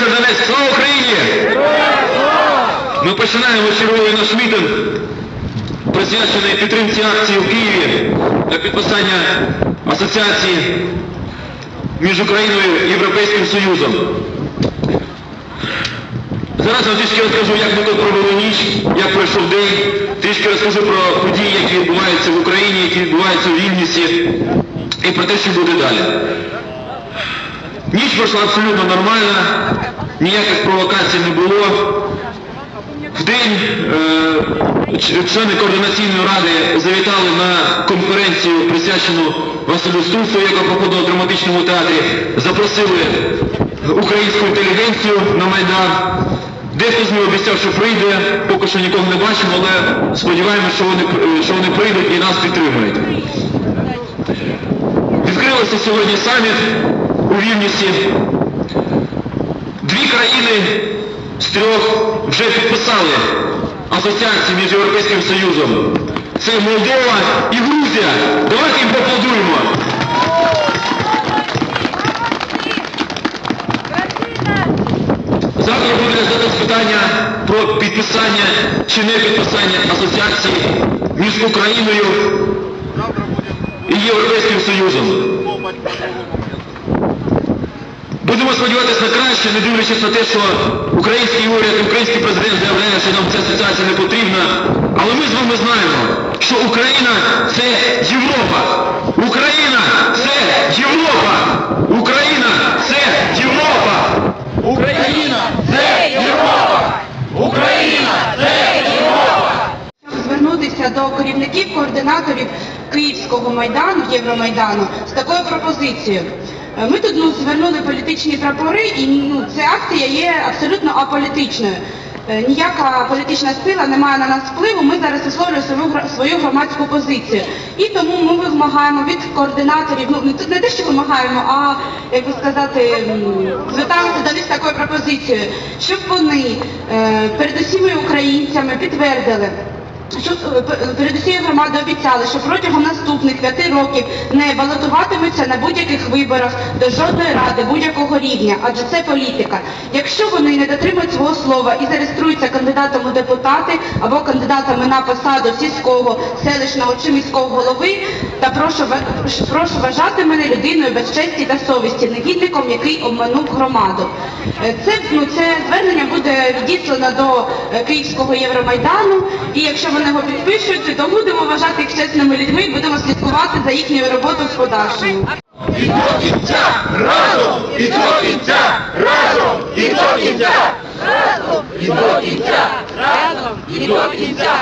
Чернівець, слава Україні! Ми починаємо черговий наш мітинг, присвячений підтримці акції в Києві для підписання асоціації між Україною і Європейським Союзом. Зараз я трішки розкажу, як ми тут провели ніч, як пройшов день, трішки розкажу про події, які відбуваються в Україні, які відбуваються в Вільнюсі, і про те, що буде далі. Ніч пройшла абсолютно нормально, ніяких провокацій не було. В день е, члени координаційної ради завітали на конференцію, присвячену Василю Стусу, яка проходила в драматичному театрі, запросили українську інтелігенцію на Майдан. Дехто з них обіцяв, що прийде, поки що нікого не бачимо, але сподіваємося, що вони, що вони прийдуть і нас підтримують. Відкрилося сьогодні саміт у Вільнюсі. Дві країни з трьох вже підписали асоціацію між Європейським Союзом. Це Молдова і Грузія. Давайте їм поаплодуємо. Завтра буде розглядатись питання про підписання чи не підписання асоціації між Україною і Європейським Союзом. Будемо сподіватися на краще, не дивлячись на те, що український уряд, український президент заявляє, що нам ця асоціація не потрібна. Але ми з вами знаємо, що Україна це Європа. Україна це Європа. Україна це Європа. Україна це Європа! Україна це Щоб звернутися до керівників координаторів Київського майдану, Євромайдану, з такою пропозицією. Е, Ми тут ну, звернули політичні прапори, і ну, ця акція є абсолютно аполітичною. Е, Ніяка політична сила не має на нас впливу, ми зараз висловлюємо свою, свою громадську позицію. І тому ми вимагаємо від координаторів, ну не- тут не те, що вимагаємо, а як би сказати, звертаємося до них з такою пропозицією, щоб вони е, перед усіма українцями підтвердили, що е, п- перед усією громадою обіцяли, що протягом наступних п'яти років не балотуватимуться на будь-яких виборах до жодної ради будь-якого рівня, адже це політика. Якщо вони не дотримують свого слова і зареєструються кандидатом у депутати або кандидатами на посаду сільського, селищного чи міського голови, та прошу, прошу вважати мене людиною без честі та совісті, негідником, який обманув громаду. Е, Це, ну, це звернення буде відіслано до е, Київського Євромайдану, і якщо вони його підпишуть, то будемо вважати їх чесними людьми і будемо слідкувати за їхньою роботою в подальшому. І до кінця разом! І до кінця разом! І до кінця! Разом! І до кінця! Разом! І до кінця!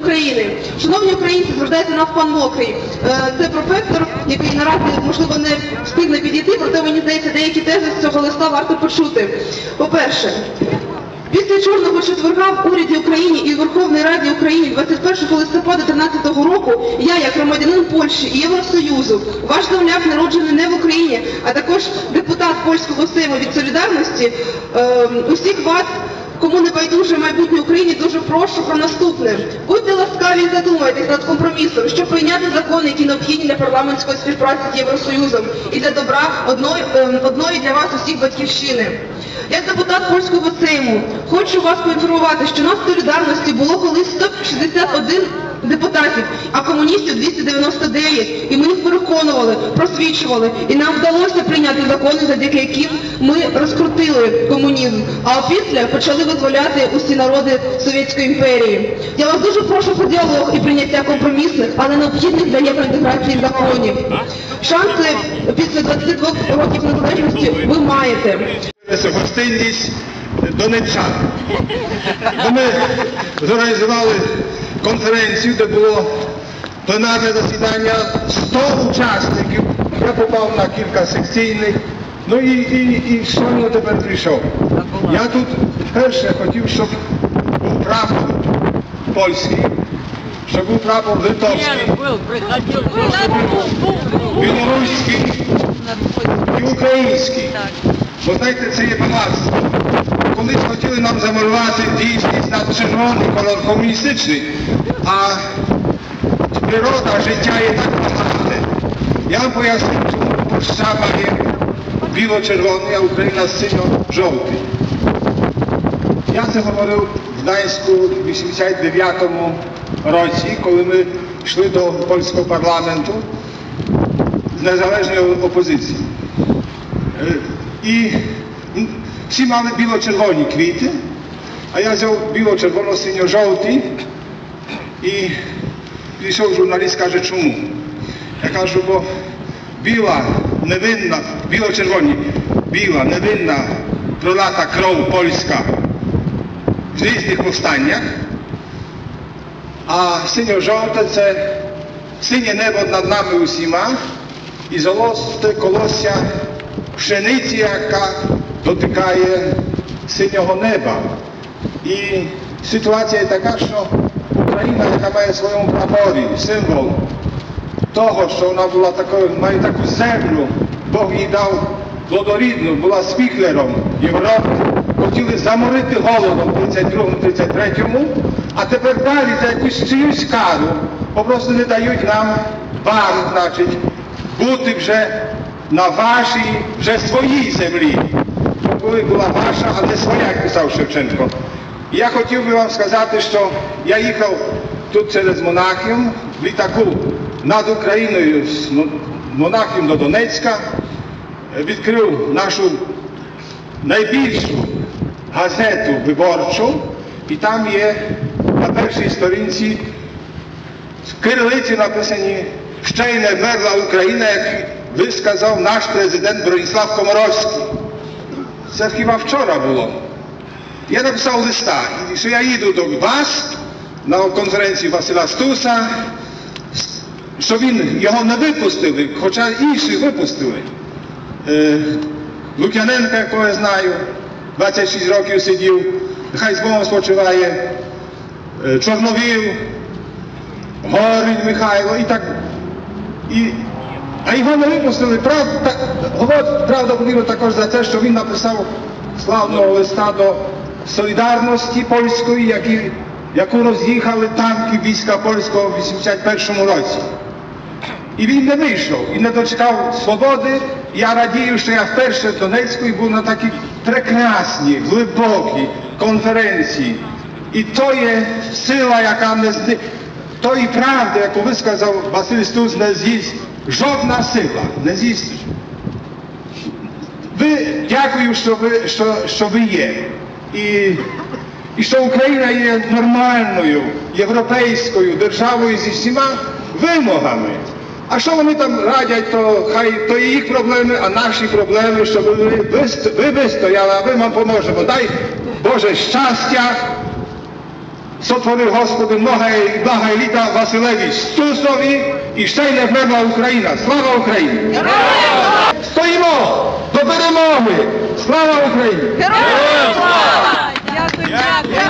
України. Шановні українці, звертається нас пан Мокрий. Е, Це професор, який наразі, можливо, не встигне підійти, проте мені здається, деякі тези з цього листа варто почути. По-перше, після Чорного четверга в уряді України і Верховній Раді України 21 листопада 2013 року я, як громадянин Польщі і Євросоюзу, ваш земляк народжений не в Україні, а також депутат польського Сейму від солідарності, е, усіх вас Кому не байдуже майбутнє України, дуже прошу про наступне. Будьте ласкаві і задумайтесь над компромісом, щоб прийняти закони, які необхідні для парламентської співпраці з Євросоюзом і для добра одної, ем, одної для вас усіх батьківщини. Як депутат польського сейму хочу вас поінформувати, що нас в солідарності було колись 161 депутатів, а комуністів 299. І ми їх переконували, просвічували. І нам вдалося прийняти закони, завдяки яким ми розкрутили комунізм. А опісля почали визволяти усі народи Совєтської імперії. Я вас дуже прошу про діалог і прийняття компромісних, але необхідних для євроінтеграції законів. Шанси після 22 років незалежності ви маєте. Гостинність донеччан. Ми зорганізували конференцію, де було пленарне засідання, 100 учасників. Я попав на кілька секційних. Ну і, і, і щойно тепер прийшов. Я тут перше хотів, щоб був прапор польський, щоб був прапор литовський, білоруський і український. Бо знаєте, це є багатство. Колись хотіли нам замалювати дійсність на червоний колор комуністичний, а природа життя є так багате. Я вам поясню, чому Польща має біло-червоний, а Україна синьо-жовтий. Я це говорив в Гданську в 89-му році, коли ми йшли до польського парламенту з незалежною опозицією. І всі мали біло-червоні квіти, а я взяв біло-червоно-синьо-жовті і прийшов журналіст, каже, чому? Я кажу, бо біла, невинна, біло-червоні, біла, невинна, пролата кров польська в різних повстаннях, а синьо-жовте це синє небо над нами усіма і золоте колосся пшениці, яка дотикає синього неба. І ситуація така, що Україна, яка має в своєму прапорі символ того, що вона була такою, має таку землю, Бог їй дав плодорідну, була спіхлером Європи, хотіли заморити голодом в 32-33, а тепер далі за якусь чиюсь кару попросту не дають нам вам, значить, бути вже на вашій, вже своїй землі. Бо коли була ваша, а не своя, як писав Шевченко. Я хотів би вам сказати, що я їхав тут через Монахів в літаку над Україною з Монахів до Донецька, відкрив нашу найбільшу газету виборчу, і там є на першій сторінці в кирилиці написані ще й не вмерла Україна, як висказав наш президент Броніслав Комаровський. Це хіба вчора було. Я написав листа, що я їду до вас на конференцію Василя Стуса, що він його не випустили, хоча інші випустили. Е, Лук'яненка, якого я знаю, 26 років сидів, нехай з Богом спочиває, е, Чорновіл, Горень Михайло і так. І, а його не випустили. Правда, говорить, також за те, що він написав славного листа до солідарності польської, яку роз'їхали танки війська польського в 81 році. І він не вийшов і не дочекав свободи. Я радію, що я вперше в Донецьку і був на такій прекрасній, глибокій конференції. І то є сила, яка не. Тої правди, яку висказав Василь Стус, не з'їсть жодна сила, не з'їсть. Ви дякую, що ви, що, що ви є. І, і що Україна є нормальною європейською державою зі всіма вимогами. А що вони там радять, то хай то їх проблеми, а наші проблеми, щоб ви, ви, ви вистояли, а ми вам поможемо. Дай Боже щастя, Сотворив Господи многое блага еліта Василевич Стусові і ще й невмерла Україна. Слава Україні! Героям! Стоїмо до перемоги! Слава Україні! Героям! слава! Дякую! Дякую!